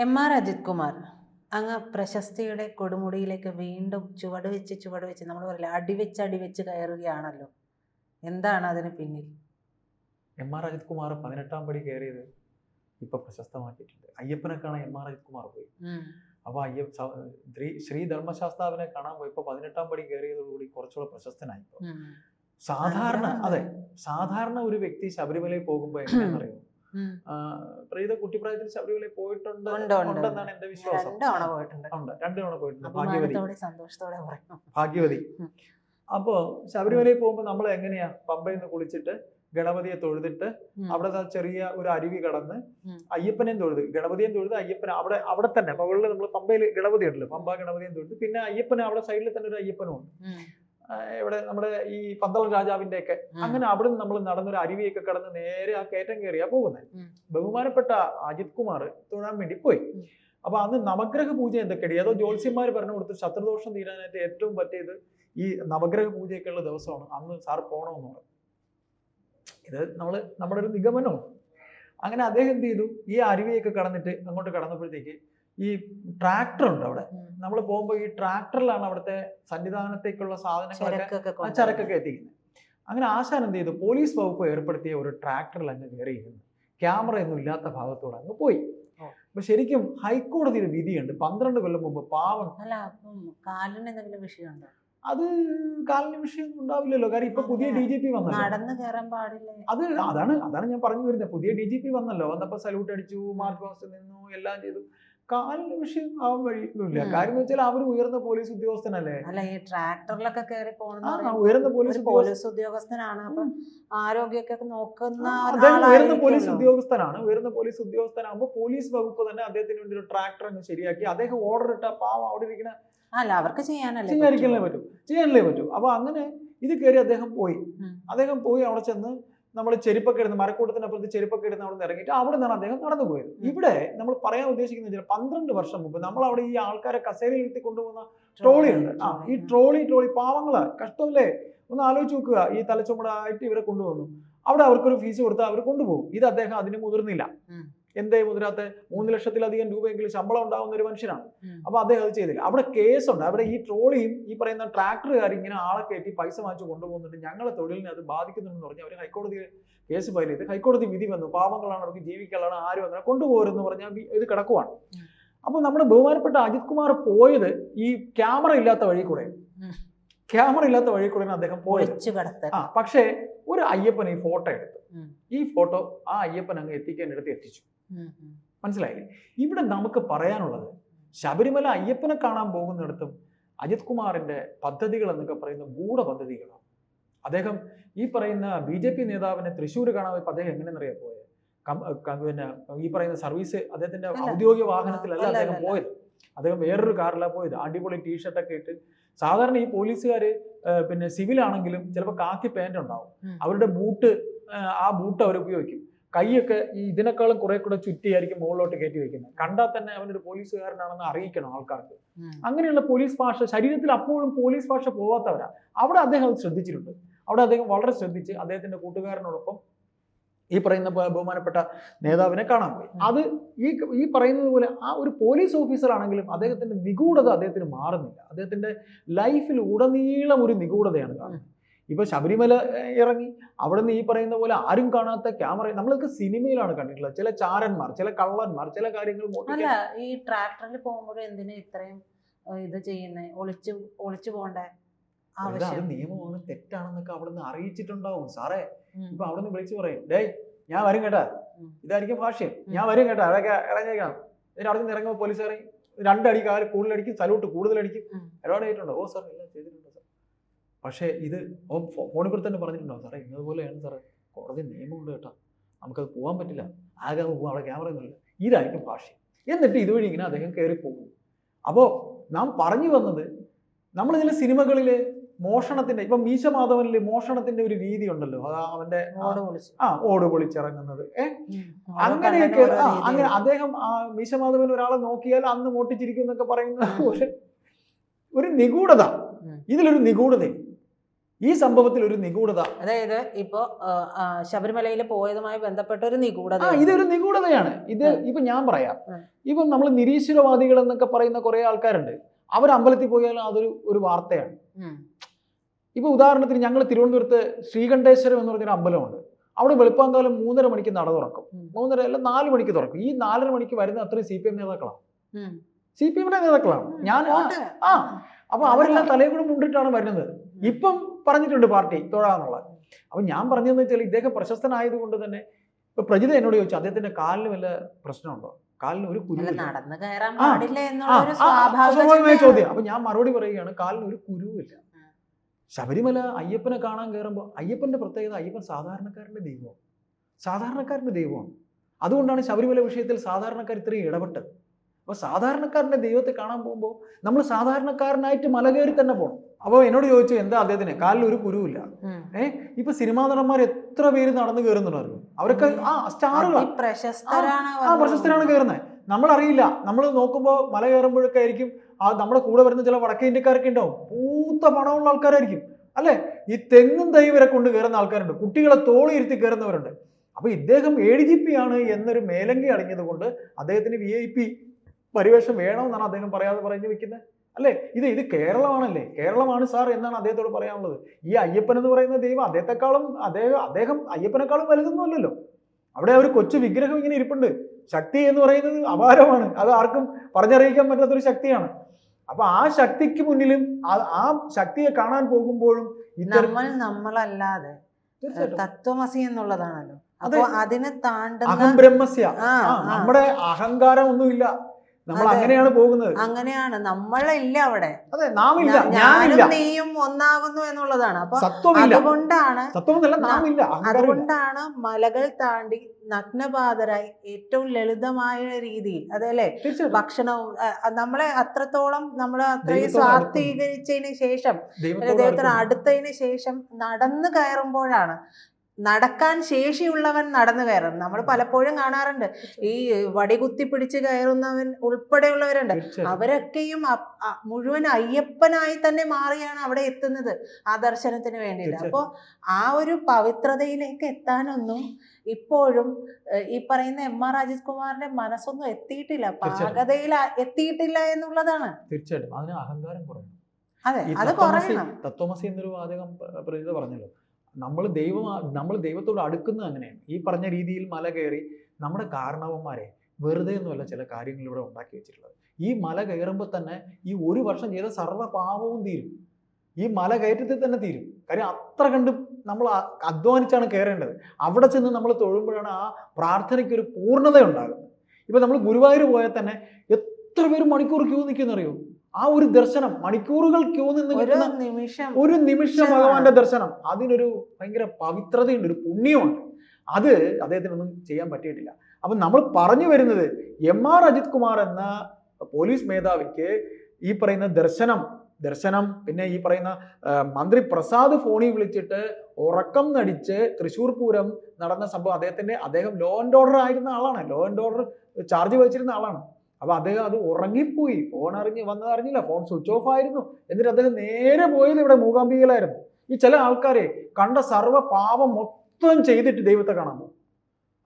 M R Ajith Kumar അങ്ങ് പ്രശസ്തിയുടെ കൊടുമുടിയിലേക്ക് വീണ്ടും ചുവട് വെച്ച് ചുവട് വെച്ച് നമ്മൾ പറയില്ല അടിവെച്ച് അടിവെച്ച് കയറുകയാണല്ലോ. എന്താണ് അതിന് പിന്നിൽ? എം ആർ അജിത് കുമാർ പതിനെട്ടാം പടി കയറിയത് ഇപ്പൊ പ്രശസ്തമാക്കിയിട്ടുണ്ട്. അയ്യപ്പനെ കാണാൻ എം ആർ അജിത് കുമാർ പോയി. അപ്പൊ അയ്യ സ- ശ്രീ ശ്രീ ധർമ്മശാസ്താവിനെ കാണാൻ പോയപ്പോ പതിനെട്ടാം പടി കയറിയതോടുകൂടി കുറച്ചുകൂടെ പ്രശസ്തനായി. ഇപ്പൊ. സാധാരണ അതെ സാധാരണ ഒരു വ്യക്തി ശബരിമലയിൽ പോകുമ്പോ എങ്ങനെയാണെന്നറിയോ പ്രീത കുട്ടിപ്രായത്തിൽ ശബരിമല പോയിട്ടുണ്ട് ഉണ്ടെന്നാണ് എന്റെ വിശ്വാസം. രണ്ട് തവണ പോയിട്ടുണ്ട്. ഭാഗ്യവതി. സന്തോഷത്തോടെ ഭാഗ്യവതി. അപ്പോ ശബരിമലയിൽ പോകുമ്പോൾ നമ്മൾ എങ്ങനെയാ പമ്പയിൽ നിന്ന് കുളിച്ചിട്ട് ഗണപതിയെ തൊഴുതിട്ട് അവിടെ ചെറിയ ഒരു അരുവി കടന്ന്. അയ്യപ്പനെയും തൊഴുത് ഗണപതിയും തൊഴുത് അയ്യപ്പൻ അവിടെ അവിടെ തന്നെ. മുകളിൽ നമ്മൾ പമ്പയിൽ ഗണപതി ഉണ്ടല്ലോ പമ്പ ഗണപതിയും തൊഴുത്. പിന്നെ അയ്യപ്പനെ അവിടെ സൈഡിൽ തന്നെ ഒരു അയ്യപ്പനും ഉണ്ട്. ഇവിടെ നമ്മുടെ ഈ പന്തളം രാജാവിന്റെ ഒക്കെ അങ്ങനെ അവിടുന്ന് നമ്മൾ നടന്നൊരു അരുവിയൊക്കെ കടന്ന് നേരെ ആ കയറ്റം കയറിയാ പോകുന്നത്. ബഹുമാനപ്പെട്ട അജിത് കുമാർ തൊഴാൻ വേണ്ടി പോയി. അപ്പൊ അന്ന് നവഗ്രഹ പൂജ എന്തൊക്കെയാണ് ഏതോ ജ്യോത്സ്യന്മാർ പറഞ്ഞു കൊടുത്ത് ശത്രുദോഷം തീരാനായിട്ട് ഏറ്റവും പറ്റിയത് ഈ നവഗ്രഹ പൂജയൊക്കെ ഉള്ള ദിവസമാണ്. അന്ന് സാർ പോകണമെന്ന് പറഞ്ഞു. ഇത് നമ്മൾ നമ്മുടെ ഒരു നിഗമനമാണ്. അങ്ങനെ അദ്ദേഹം എന്ത് ചെയ്തു? ഈ അരുവിയൊക്കെ കടന്നിട്ട് അങ്ങോട്ട് കടന്നപ്പോഴത്തേക്ക് ഈ ട്രാക്ടർ ഉണ്ട് അവിടെ. നമ്മൾ പോകുമ്പോൾ ഈ ട്രാക്ടറിലാണ് അവിടുത്തെ സന്നിധാനത്തേക്കുള്ള സാധനങ്ങളൊക്കെ ചരക്കൊക്കെ എത്തിക്കുന്നത്. അങ്ങനെ ആശാൻ എന്ത് ചെയ്തു? പോലീസ് വകുപ്പ് ഏർപ്പെടുത്തിയ ഒരു ട്രാക്ടറിൽ അങ്ങ് കയറിയിരുന്നു. ക്യാമറ ഒന്നും ഇല്ലാത്ത ഭാഗത്തോടെ അങ്ങ് പോയി. അപ്പൊ ശരിക്കും ഹൈക്കോടതിയിൽ വിധിയുണ്ട്. പന്ത്രണ്ട് കൊല്ലം മുമ്പ് പാവം അല്ല കാലിന് എന്തെങ്കിലും വിഷയമുണ്ടോ? അത് കാലിന് വിഷയം ഉണ്ടാവില്ലല്ലോ. കാര്യം ഇപ്പൊ പുതിയ ഡി ജി പി നടന്നു കയറാൻ പാടില്ലേ? അത് അതാണ് അതാണ് ഞാൻ പറഞ്ഞു വരുന്നത്. പുതിയ ഡി ജി പി വന്നല്ലോ. വന്നപ്പോ സല്യൂട്ട് അടിച്ചു മാർച്ച് പാസ്റ്റ് നിന്നു എല്ലാം ചെയ്തു. കാലിന് വിഷയം ആവാൻ വഴിയൊന്നുമില്ല. കാര്യം എന്ന് വെച്ചാൽ അവർ ഉയർന്ന പോലീസ് ഉദ്യോഗസ്ഥനല്ലേ? അല്ല ഈ ട്രാക്ടറിലൊക്കെ കയറി ആ ഉയർന്ന പോലീസ് പോലീസ് ഉദ്യോഗസ്ഥനാണ്. അപ്പൊ ആരോഗ്യമൊക്കെ നോക്കുന്ന ആ, ഉയർന്ന പോലീസ് ഉദ്യോഗസ്ഥനാണ്. ഉയർന്ന പോലീസ് ഉദ്യോഗസ്ഥനാകുമ്പോൾ പോലീസ് വകുപ്പ് തന്നെ അദ്ദേഹത്തിന് വേണ്ടി ഒരു ട്രാക്ടർ അങ്ങ് ശരിയാക്കി. അദ്ദേഹം ഓർഡർ ഇട്ട പാവം അവിടെ ഇരിക്കുന്ന അല്ല അവർക്ക് ചെയ്യാനല്ലേ ചെയ്യാതിരിക്കാനേ പറ്റൂ. പറ്റൂ. ചെയ്യാനല്ലേ പറ്റൂ. അപ്പൊ അങ്ങനെ ഇത് കയറി അദ്ദേഹം പോയി. അദ്ദേഹം പോയി അവിടെ ചെന്ന് നമ്മൾ ചെരുപ്പൊക്കെ ഇടുന്ന മരക്കൂട്ടത്തിനപ്പുറത്ത് ചെരുപ്പൊക്കെ ഇടുന്ന അവിടെ നിന്ന് ഇറങ്ങിയിട്ട് അവിടെ നിന്നാണ് അദ്ദേഹം നടന്നു പോയത്. ഇവിടെ നമ്മൾ പറയാൻ ഉദ്ദേശിക്കുന്നത് വെച്ചാൽ പന്ത്രണ്ട് വർഷം മുമ്പ് നമ്മൾ അവിടെ ഈ ആൾക്കാരെ കസേരയിൽ ഇരുത്തി കൊണ്ടുപോകുന്ന ട്രോളി ഉണ്ട്. ആ ഈ ട്രോളി ട്രോളി പാവങ്ങൾ കഷ്ടമല്ലേ? ഒന്ന് ആലോചിച്ച് നോക്കുക. ഈ തലച്ചുമടായിട്ട് ഇവരെ കൊണ്ടുപോകുന്നു അവിടെ അവർക്കൊരു ഫീസ് കൊടുത്താൽ അവർ കൊണ്ടുപോകും. ഇത് അദ്ദേഹം അതിന് മുതിർന്നില്ല. എന്തേ മുതിരാത്ത? മൂന്ന് ലക്ഷത്തിലധികം രൂപയെങ്കിലും ശമ്പളം ഉണ്ടാകുന്ന ഒരു മനുഷ്യനാണ്. അപ്പൊ അദ്ദേഹം അത് ചെയ്തില്ല. അവിടെ കേസുണ്ട്. അവിടെ ഈ ട്രോളിയും ഈ പറയുന്ന ട്രാക്ടറുകാർ ഇങ്ങനെ ആളെ കയറ്റി പൈസ വാങ്ങിച്ചു കൊണ്ടുപോകുന്നുണ്ട്. ഞങ്ങളെ തൊഴിലിനെ അത് ബാധിക്കുന്നുണ്ടെന്ന് പറഞ്ഞ് അവർ ഹൈക്കോടതി കേസ് ഫയൽ ചെയ്ത് ഹൈക്കോടതി വിധി വന്നു. പാവങ്ങളാണ് അവർക്ക് ജീവിക്കാനാണ് ആരും അങ്ങനെ കൊണ്ടുപോകരുതെന്ന് പറഞ്ഞാൽ ഇത് കിടക്കുവാണ്. അപ്പൊ നമ്മുടെ ബഹുമാനപ്പെട്ട അജിത് കുമാർ പോയത് ഈ ക്യാമറ ഇല്ലാത്ത വഴി കൂടെ. ക്യാമറ ഇല്ലാത്ത വഴി കൂടെ അദ്ദേഹം പോയത്. ആ പക്ഷേ ഒരു അയ്യപ്പൻ ഈ ഫോട്ടോ എടുത്തു. ഈ ഫോട്ടോ ആ അയ്യപ്പൻ അങ്ങ് എത്തിക്കാൻ എടുത്ത് എത്തിച്ചു. മനസ്സിലായില്ലേ ഇവിടെ നമുക്ക് പറയാനുള്ളത് ശബരിമല അയ്യപ്പനെ കാണാൻ പോകുന്നിടത്തും അജിത് കുമാറിന്റെ പദ്ധതികൾ എന്നൊക്കെ പറയുന്ന ഗൂഢ പദ്ധതികളാണ് അദ്ദേഹം ഈ പറയുന്ന ബി ജെ പി നേതാവിനെ തൃശ്ശൂർ കാണാൻ പോയപ്പോൾ അദ്ദേഹം എങ്ങനെയെന്നറിയാ പോയത് പിന്നെ ഈ പറയുന്ന സർവീസ് അദ്ദേഹത്തിന്റെ ഔദ്യോഗിക വാഹനത്തിലല്ല അദ്ദേഹം. പോയത്. അദ്ദേഹം വേറൊരു കാറിലാണ് പോയത്. അടിപൊളി ടീഷർട്ടൊക്കെ ഇട്ട് സാധാരണ ഈ പോലീസുകാർ പിന്നെ സിവിൽ ആണെങ്കിലും ചിലപ്പോൾ കാക്കി പാന്റ് ഉണ്ടാവും അവരുടെ ബൂട്ട് ആ ബൂട്ട് അവർ ഉപയോഗിക്കും. കൈയൊക്കെ ഈ ഇതിനേക്കാളും കുറെ കൂടെ ചുറ്റിയായിരിക്കും മുകളിലോട്ട് കയറ്റി വെക്കുന്നത്. കണ്ടാൽ തന്നെ അവനൊരു പോലീസുകാരനാണെന്ന് അറിയിക്കണം ആൾക്കാർക്ക്. അങ്ങനെയുള്ള പോലീസ് ഭാഷ ശരീരത്തിൽ അപ്പോഴും പോലീസ് ഭാഷ പോവാത്തവരാ. അവിടെ അദ്ദേഹം അത് ശ്രദ്ധിച്ചിട്ടുണ്ട്. അവിടെ അദ്ദേഹം വളരെ ശ്രദ്ധിച്ച് അദ്ദേഹത്തിന്റെ കൂട്ടുകാരനോടൊപ്പം ഈ പറയുന്ന ബഹുമാനപ്പെട്ട നേതാവിനെ കാണാൻ പോയി. അത് ഈ ഈ പറയുന്നത് പോലെ ആ ഒരു പോലീസ് ഓഫീസർ ആണെങ്കിലും അദ്ദേഹത്തിന്റെ നിഗൂഢത അദ്ദേഹത്തിന് മാറുന്നില്ല. അദ്ദേഹത്തിന്റെ ലൈഫിൽ ഉടനീളം ഒരു നിഗൂഢതയാണ് കാണുന്നത്. ഇപ്പൊ ശബരിമല ഇറങ്ങി. അവിടെ നിന്ന് ഈ പറയുന്ന പോലെ ആരും കാണാത്ത ക്യാമറ നമ്മളൊക്കെ സിനിമയിലാണ് കണ്ടിട്ടുള്ളത്. ചില ചാരന്മാർ ചില കള്ളന്മാർ ചില കാര്യങ്ങൾ അല്ല ഈ ട്രാക്ടറിൽ പോകുമ്പോഴും എന്തിനാ ഇത്രയും ഇത് ചെയ്യുന്നത് ഒളിച്ചു ഒളിച്ചു പോകണ്ടേ? അത് നിയമമാണ്. തെറ്റാണെന്നൊക്കെ അവിടെ നിന്ന് അറിയിച്ചിട്ടുണ്ടാവും. സാറേ. ഇപ്പൊ അവിടെ നിന്ന് വിളിച്ചു പറയും ഡേയ് ഞാൻ വരും കേട്ടാ. ഇതായിരിക്കും ഭാഷ്യം. ഞാൻ വരും കേട്ടാ. അതൊക്കെ ഇറങ്ങിയേക്കാം എന്നിട്ട് അവിടെ നിന്ന് ഇറങ്ങുമ്പോൾ പോലീസ് ഇറങ്ങി രണ്ടടി കാൽ കൂടുതലടിക്കും? സലൂട്ട് കൂടുതലടിക്കും. ഒരുപാട് ആയിട്ടുണ്ടോ. ഓ സാർ എല്ലാം ചെയ്തിട്ടുണ്ട്. പക്ഷേ ഇത് ഫോണിൽ കൂടെ തന്നെ പറഞ്ഞിട്ടുണ്ടോ? സാറേ ഇന്നതുപോലെയാണ് സാറേ കോടതി നിയമമുണ്ട് കേട്ടോ. നമുക്കത് പോകാൻ പറ്റില്ല. ആകെ പോകും അവിടെ ക്യാമറ ഒന്നുമില്ല ഇതായിരിക്കും ഭാഷ. എന്നിട്ട് ഇതുവഴി ഇങ്ങനെ അദ്ദേഹം കയറി പോകും അപ്പോൾ നാം പറഞ്ഞു വന്നത് നമ്മൾ ചില സിനിമകളിൽ മോഷണത്തിന്റെ ഇപ്പൊ മീശ മാധവനിൽ മോഷണത്തിന്റെ ഒരു രീതി ഉണ്ടല്ലോ. അത് അവന്റെ ആ- ഓട് പൊളിച്ചിറങ്ങുന്നത്. ഏ? അങ്ങനെയൊക്കെ. അങ്ങനെ അദ്ദേഹം ആ മീശ മാധവൻ ഒരാളെ നോക്കിയാൽ അന്ന് മോട്ടിച്ചിരിക്കും എന്നൊക്കെ പറയുന്ന ഒരു നിഗൂഢത. ഇതിലൊരു നിഗൂഢത ഈ സംഭവത്തിൽ ഒരു നിഗൂഢത. അതായത് ഇപ്പോ ശബരിമലയിൽ പോയതുമായി ബന്ധപ്പെട്ട ഒരു നിഗൂഢത ഇതൊരു നിഗൂഢതയാണ്. ഇത് ഇപ്പൊ ഞാൻ പറയാം. ഇപ്പൊ നമ്മൾ നിരീശ്വരവാദികൾ എന്നൊക്കെ പറയുന്ന കുറെ ആൾക്കാരുണ്ട്. അവർ അമ്പലത്തിൽ പോയാലും അതൊരു ഒരു വാർത്തയാണ്. ഇപ്പൊ ഉദാഹരണത്തിന് ഞങ്ങൾ തിരുവനന്തപുരത്ത് ശ്രീകണ്ഠേശ്വരം എന്ന് പറഞ്ഞൊരു അമ്പലമുണ്ട്. അവിടെ വെളുപ്പാങ്കാലം മൂന്നര മണിക്ക് നട തുറക്കും. മൂന്നര അല്ല നാല് മണിക്ക് തുറക്കും. ഈ നാലര മണിക്ക് വരുന്ന അത്രയും സി പി എം നേതാക്കളാണ് സി പി എമ്മിന്റെ നേതാക്കളാണ് ഞാൻ ആ ആ. അപ്പൊ അവരെല്ലാം തലയിൽ കൂടെ മുണ്ടിട്ടാണ് വരുന്നത്. ഇപ്പം പറഞ്ഞിട്ടുണ്ട് പാർട്ടി തൊഴാന്നുള്ളത്. അപ്പം ഞാൻ പറഞ്ഞതെന്ന് വെച്ചാൽ ഇദ്ദേഹം പ്രശസ്തനായതുകൊണ്ട് തന്നെ ഇപ്പൊ പ്രജിത എന്നോട് ചോദിച്ചു അദ്ദേഹത്തിന്റെ കാലിന് വല്ല പ്രശ്നമുണ്ടോ? കാലിന് ഒരു കുരു നടന്നു കയറാൻ പാടില്ല എന്നുള്ള സ്വാഭാവികമായ ചോദ്യം. അപ്പൊ ഞാൻ മറുപടി പറയുകയാണ് കാലിന് ഒരു കുരുവില്ല. ശബരിമല അയ്യപ്പനെ കാണാൻ കയറുമ്പോൾ അയ്യപ്പന്റെ പ്രത്യേകത അയ്യപ്പൻ സാധാരണക്കാരന്റെ ദൈവമാണ്. സാധാരണക്കാരന്റെ ദൈവമാണ്. അതുകൊണ്ടാണ് ശബരിമല വിഷയത്തിൽ സാധാരണക്കാർ ഇത്രയും ഇടപെട്ടത്. അപ്പോൾ സാധാരണക്കാരന്റെ ദൈവത്തെ കാണാൻ പോകുമ്പോൾ നമ്മൾ സാധാരണക്കാരനായിട്ട് മല കയറി തന്നെ പോകണം അപ്പോൾ എന്നോട് ചോദിച്ചു എന്താ അദ്ദേഹത്തിന്? കാലിൽ ഒരു കുരുവില്ല. ഏ? ഇപ്പൊ സിനിമാ നടന്മാർ എത്ര പേര് നടന്നു കയറുന്നുണ്ടായിരുന്നു അവരൊക്കെ ആ സ്റ്റാറുകളാണ് ആ പ്രശസ്തരാണ് കയറുന്നത് നമ്മളറിയില്ല. നമ്മൾ നോക്കുമ്പോൾ മല കയറുമ്പോഴൊക്കെ ആയിരിക്കും ആ നമ്മുടെ കൂടെ വരുന്ന ചില വടക്കേ ഇന്ത്യക്കാരൊക്കെ ഉണ്ടാവും. പൂത്ത പണമുള്ള ആൾക്കാരായിരിക്കും. അല്ലെ? ഈ തെങ്ങും തൈവരെ കൊണ്ട് കയറുന്ന ആൾക്കാരുണ്ട്. കുട്ടികളെ തോളി ഇരുത്തി കയറുന്നവരുണ്ട് അപ്പൊ ഇദ്ദേഹം എ ഡി ജി പി ആണ് എന്നൊരു മേലങ്കി അടങ്ങിയത് കൊണ്ട് അദ്ദേഹത്തിന് വി ഐ പി പരിവേഷം വേണമെന്നാണ് അദ്ദേഹം പറയാതെ പറഞ്ഞു വെക്കുന്നത് അല്ലേ? ഇത് ഇത് കേരളമാണല്ലേ? കേരളമാണ് സാർ എന്നാണ് അദ്ദേഹത്തോട് പറയാനുള്ളത്. ഈ അയ്യപ്പൻ എന്ന് പറയുന്ന ദൈവം അദ്ദേഹത്തെക്കാളും അദ്ദേഹം അദ്ദേഹം അയ്യപ്പനെക്കാളും വലുതൊന്നും അല്ലല്ലോ അവിടെ ഒരു കൊച്ചു വിഗ്രഹം ഇങ്ങനെ ഇരിപ്പുണ്ട്. ശക്തി എന്ന് പറയുന്നത് അപാരമാണ്. അത് ആർക്കും പറഞ്ഞറിയിക്കാൻ പറ്റാത്തൊരു ശക്തിയാണ്. അപ്പൊ ആ ശക്തിക്ക് മുന്നിലും ആ- ശക്തിയെ കാണാൻ പോകുമ്പോഴും നമ്മൾ നമ്മളല്ലാതെ തത്വമസി എന്നുള്ളതാണല്ലോ. അപ്പൊ അതിനെ താണ്ടുന്ന. നമ്മുടെ അഹങ്കാരം ഒന്നുമില്ല. നമ്മൾ അങ്ങനെയാണ് പോകുന്നത്. അങ്ങനെയാണ്. നമ്മളില്ല അവിടെ. അതെ നാം ഇല്ല ഞാനും നീയും ഒന്നാകുന്നു എന്നുള്ളതാണ്. അപ്പൊ അതുകൊണ്ടാണ് അതുകൊണ്ടാണ് മലകൾ താണ്ടി നഗ്നപാതരായി ഏറ്റവും ലളിതമായ രീതിയിൽ അതല്ലേ? ഭക്ഷണവും നമ്മളെ അത്രത്തോളം നമ്മൾ അത്രയും സ്വാർത്ഥീകരിച്ചതിന് ശേഷം ദൈവത്തിന് അടുത്തതിന് ശേഷം നടന്നു കയറുമ്പോഴാണ് നടക്കാൻ ശേഷിയുള്ളവൻ നടന്നു കയറും. നമ്മൾ പലപ്പോഴും കാണാറുണ്ട്. ഈ വടി കുത്തി പിടിച്ച് കയറുന്നവൻ ഉൾപ്പെടെയുള്ളവരുണ്ട്. അവരൊക്കെയും മുഴുവൻ അയ്യപ്പനായി തന്നെ മാറിയാണ് അവിടെ എത്തുന്നത് ആ ദർശനത്തിന് വേണ്ടിയിട്ട്. അപ്പോൾ ആ ഒരു പവിത്രതയിലേക്ക് എത്താനൊന്നും ഇപ്പോഴും ഈ പറയുന്ന എം ആർ രാജീവ് കുമാറിന്റെ മനസ്സൊന്നും എത്തിയിട്ടില്ല. പാകതയിൽ എത്തിയിട്ടില്ല എന്നുള്ളതാണ്. തീർച്ചയായിട്ടും. അതിന് അഹങ്കാരം കുറയണം അതെ അത് കുറയണം. തത്വമസി എന്നൊരു വാചകം പറഞ്ഞല്ലോ. നമ്മൾ ദൈവം നമ്മൾ ദൈവത്തോട് അടുക്കുന്നത് അങ്ങനെയാണ്. ഈ പറഞ്ഞ രീതിയിൽ മല കയറി നമ്മുടെ കാരണവന്മാരെ വെറുതെ ഒന്നുമല്ല ചില കാര്യങ്ങൾ ഇവിടെ ഉണ്ടാക്കി വെച്ചിട്ടുള്ളത്. ഈ മല കയറുമ്പോൾ തന്നെ ഈ ഒരു വർഷം ചെയ്ത സർവ പാപവും തീരും. ഈ മല കയറ്റത്തിൽ തന്നെ തീരും. കാര്യം അത്ര കണ്ട് നമ്മൾ അധ്വാനിച്ചാണ് കയറേണ്ടത്. അവിടെ ചെന്ന് നമ്മൾ തൊഴുമ്പോഴാണ് ആ പ്രാർത്ഥനയ്ക്ക് ഒരു പൂർണത ഉണ്ടാകുന്നത് ഇപ്പൊ നമ്മൾ ഗുരുവായൂർ പോയാൽ തന്നെ എത്ര പേര് മണിക്കൂർ ക്യൂ നിൽക്കുന്നറിയോ ആ ഒരു ദർശനം മണിക്കൂറുകൾ ക്യൂ നിന്ന് കിട്ടുന്ന നിമിഷം ഒരു നിമിഷം. ഭഗവാന്റെ ദർശനം. അതിനൊരു ഭയങ്കര പവിത്രതയുണ്ട് ഒരു പുണ്യമുണ്ട് അത് അദ്ദേഹത്തിനൊന്നും ചെയ്യാൻ പറ്റിയിട്ടില്ല. അപ്പം നമ്മൾ പറഞ്ഞു വരുന്നത് എം ആർ അജിത് കുമാർ എന്ന പോലീസ് മേധാവിക്ക് ഈ പറയുന്ന ദർശനം ദർശനം പിന്നെ ഈ പറയുന്ന മന്ത്രി പ്രസാദ് ഫോണിൽ വിളിച്ചിട്ട് ഉറക്കം നടിച്ച് തൃശ്ശൂർ പൂരം നടന്ന സംഭവം അദ്ദേഹത്തിന്റെ അദ്ദേഹം ലോ ആൻഡ് ഓർഡർ ആയിരുന്ന ആളാണ്. ലോ ആൻഡ് ഓർഡർ ചാർജ് വഹിച്ചിരുന്ന ആളാണ്. അപ്പൊ അദ്ദേഹം അത് ഉറങ്ങിപ്പോയി. ഫോൺ അറിഞ്ഞ് വന്നത് അറിഞ്ഞില്ല. ഫോൺ സ്വിച്ച് ഓഫ് ആയിരുന്നു. എന്നിട്ട് അദ്ദേഹം നേരെ പോയത് ഇവിടെ മൂകാംബികയിലായിരുന്നു. ഈ ചില ആൾക്കാരെ കണ്ട സർവ പാപം മൊത്തം ചെയ്തിട്ട് ദൈവത്തെ കാണാൻ പോകും.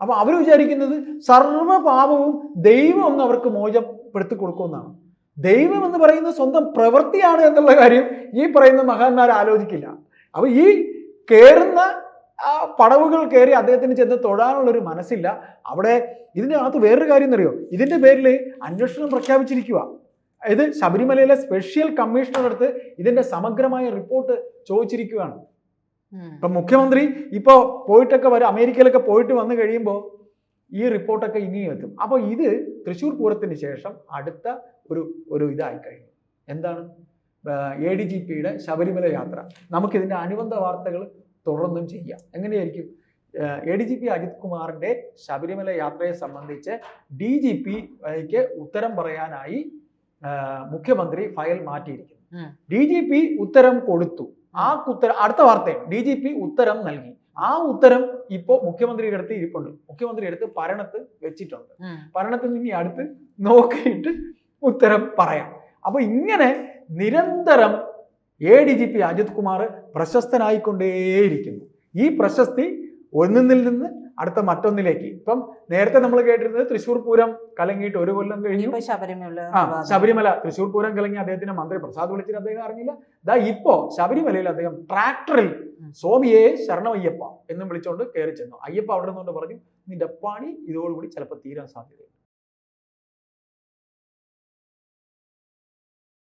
അപ്പൊ അവർ വിചാരിക്കുന്നത് സർവ പാപവും ദൈവം ഒന്ന് അവർക്ക് മോചപ്പെടുത്തി കൊടുക്കുമെന്നാണ്. ദൈവം എന്ന് പറയുന്നത് സ്വന്തം പ്രവൃത്തിയാണ് എന്നുള്ള കാര്യം ഈ പറയുന്ന മഹാന്മാർ ആലോചിക്കില്ല. അപ്പൊ ഈ കയറുന്ന ആ പടവുകൾ കയറി അദ്ദേഹത്തിന് ചെന്ന് തൊഴാനുള്ളൊരു മനസ്സില്ല. അവിടെ ഇതിന്റെ അകത്ത് വേറൊരു കാര്യം എന്നറിയോ? ഇതിന്റെ പേരിൽ അന്വേഷണം പ്രഖ്യാപിച്ചിരിക്കുക ഇത് ശബരിമലയിലെ സ്പെഷ്യൽ കമ്മീഷണർ അടുത്ത് ഇതിന്റെ സമഗ്രമായ റിപ്പോർട്ട് ചോദിച്ചിരിക്കുകയാണ് ഇപ്പം ഇപ്പൊ മുഖ്യമന്ത്രി ഇപ്പോൾ പോയിട്ടൊക്കെ വരും അമേരിക്കയിലൊക്കെ പോയിട്ട് വന്നു കഴിയുമ്പോൾ ഈ റിപ്പോർട്ടൊക്കെ ഇനിയും എത്തും. അപ്പോൾ ഇത് തൃശ്ശൂർ പൂരത്തിന് ശേഷം അടുത്ത ഒരു ഒരു ഇതായി കഴിഞ്ഞു. എന്താണ്? എ ഡി ജി പിയുടെ ശബരിമല യാത്ര. നമുക്കിതിന്റെ അനുബന്ധ വാർത്തകൾ തുടർന്നും ചെയ്യാം. എങ്ങനെയായിരിക്കും? A D G P Ajith കുമാറിന്റെ ശബരിമല യാത്രയെ സംബന്ധിച്ച് ഡി ജി പിക്ക് ഉത്തരം പറയാനായി മുഖ്യമന്ത്രി ഫയൽ മാറ്റിയിരിക്കുന്നു. ഡി ജി പി ഉത്തരം കൊടുത്തു. ആ ഉത്തരം അടുത്ത വാർത്തയും ഡി ജി പി ഉത്തരം നൽകി. ആ ഉത്തരം ഇപ്പോൾ മുഖ്യമന്ത്രിയുടെ അടുത്ത് ഇരിപ്പുണ്ട്. മുഖ്യമന്ത്രി എടുത്ത് ഭരണത്ത് വെച്ചിട്ടുണ്ട്. ഭരണത്തിൽ നിന്ന് ഇനി അടുത്ത് നോക്കിയിട്ട് ഉത്തരം പറയാം. അപ്പൊ ഇങ്ങനെ നിരന്തരം A D G P Ajith Kumar പ്രശസ്തനായിക്കൊണ്ടേയിരിക്കുന്നു. ഈ പ്രശസ്തി ഒന്നിൽ നിന്ന് അടുത്ത മറ്റൊന്നിലേക്ക്. ഇപ്പം നേരത്തെ നമ്മൾ കേട്ടിരുന്നത് തൃശ്ശൂർ പൂരം കലങ്ങിയിട്ട് ഒരു കൊല്ലം കഴിഞ്ഞു. ആ ശബരിമല തൃശ്ശൂർ പൂരം കലങ്ങി അദ്ദേഹത്തിന്റെ മന്ത്രി പ്രസാദ് വിളിച്ചിട്ട് അദ്ദേഹം അറിഞ്ഞില്ല. ദാ ഇപ്പോ ശബരിമലയിൽ അദ്ദേഹം ട്രാക്ടറിൽ. സ്വാമിയെ ശരണമയ്യപ്പ എന്നും വിളിച്ചുകൊണ്ട് കയറി ചെന്നു. അയ്യപ്പ അവിടെ നിന്നുകൊണ്ട് പറഞ്ഞു നിന്റെ പണി ഇതോടുകൂടി ചിലപ്പോൾ തീരാൻ സാധ്യതയുണ്ട്.